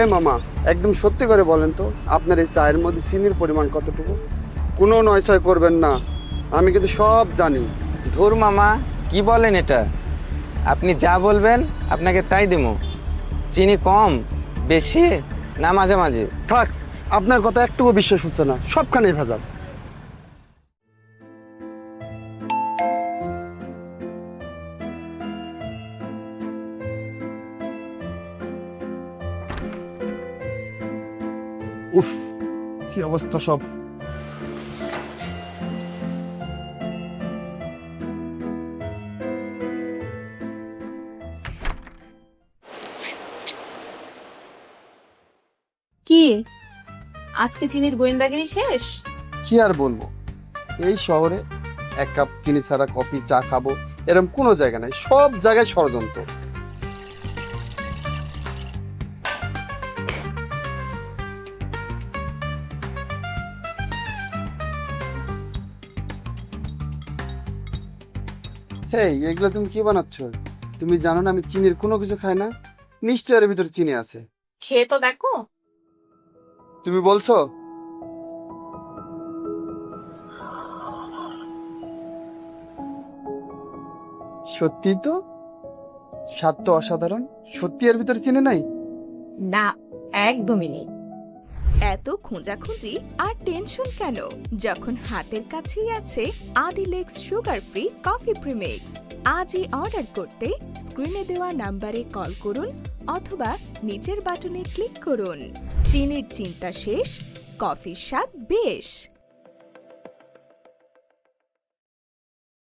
এ মামা একদম সত্যি করে বলেন তো আপনার এই চায়ের মধ্যে চিনির পরিমাণ কতটুকু? কোনো নয়ছয় করবেন না আমি কিন্তু সব জানি। ধুর মামা কি বলেন এটা? আপনি যা বলবেন আপনাকে তাই দেবো। চিনি কম বেশি না মাঝে মাঝে? থাক আপনার কথা একটুকু বিশ্বাস হচ্ছে না সবখানেই ভেজাল। উফ কি অবস্থা সব। কি? আজকে চিনির গোয়েন্দাগিরি শেষ? কি আর বলব? এই শহরে এক কাপ চিনি ছাড়া কফি চা খাব এরকম কোনো জায়গা নাই সব জায়গায় ষড়যন্ত্র। হেই এগুলো তুমি কি বানাচ্ছ? তুমি জানো না আমি চিনির কোনো কিছু খাই না? নিশ্চয় এর ভিতরে চিনি আছে। খেয়ে তো দেখো। তুমি বলছো? সত্যি তো? স্বাদ তো অসাধারণ। সত্যি এর ভিতরে চিনি নাই? না একদমই নেই। এত খোঁজাখুঁজি আর টেনশন কেন? যখন হাতের কাছেই আছে Adilex sugar free coffee premix আজই অর্ডার করতে স্ক্রিনে দেওয়া নাম্বারে কল করুন অথবা নিচের বাটনে ক্লিক করুন। চিনির চিন্তা শেষ কফির স্বাদ বেশ।